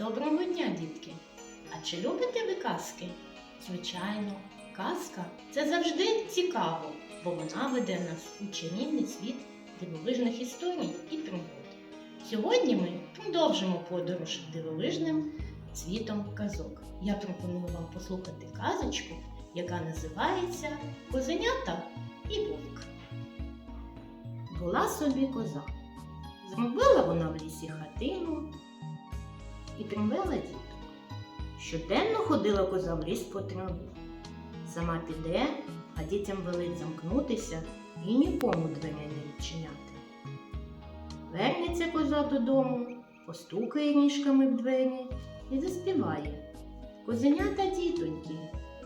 Доброго дня, дітки! А чи любите ви казки? Звичайно, казка це завжди цікаво, бо вона веде нас у чарівний світ дивовижних історій і пригод. Сьогодні ми продовжимо подорож дивовижним світом казок. Я пропоную вам послухати казочку, яка називається Козенята і вовк. Була собі коза. Зробила вона в лісі хатину і привела діток. Щоденно ходила коза в ліс по траву. Сама піде, а дітям велить замкнутися і нікому двері не відчиняти. Вернеться коза додому, постукає ніжками в двері і заспіває. Козенята дітоньки,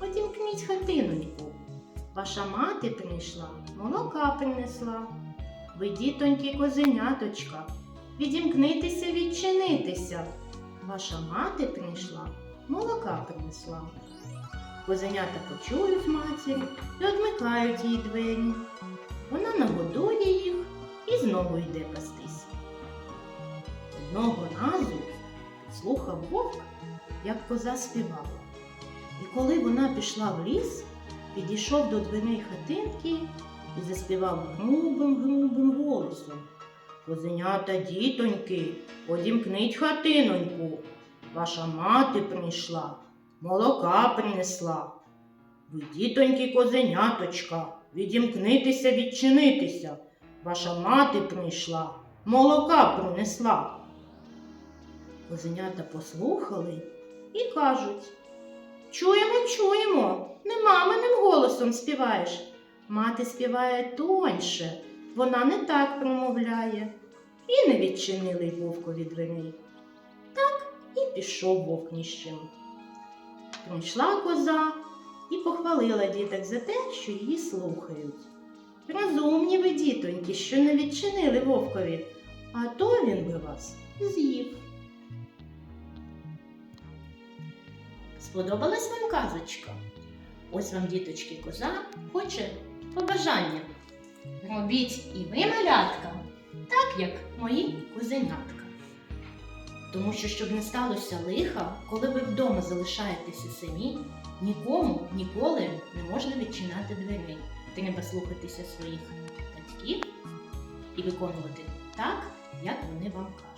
одімкніть хатиноньку. Ваша мати прийшла, молока принесла. Ви, дітоньки, козеняточка, відімкнитися, відчинитися. Ваша мати прийшла, молока принесла. Козенята почують матір і одмикають їй двері. Вона нагодує їх і знову йде пастись. Одного разу слухав вовк, як коза співала. І коли вона пішла в ліс, підійшов до дверей хатинки і заспівав грубим грубим. Козенята, дітоньки, одімкніть хатиноньку. Ваша мати прийшла, молока принесла. Ви, дітоньки, козеняточка, відімкнитися, відчинитися. Ваша мати прийшла, молока принесла. Козенята послухали і кажуть Чуємо, чуємо, не маминим голосом співаєш. Мати співає тоньше, вона не так промовляє. І не відчинили вовкові дверей. Так і пішов вовк ні. Прийшла коза і похвалила діток за те, що її слухають. Розумні ви, дітоньки, що не відчинили вовкові, а то він би вас з'їв. Сподобалась вам казочка? Ось вам, діточки, коза хоче побажання. Робіть і ви, малятка, так як мої кузенятка. Тому що, щоб не сталося лиха, коли ви вдома залишаєтеся самі, нікому ніколи не можна відчиняти дверей. Треба слухатися своїх батьків і виконувати так, як вони вам кажуть.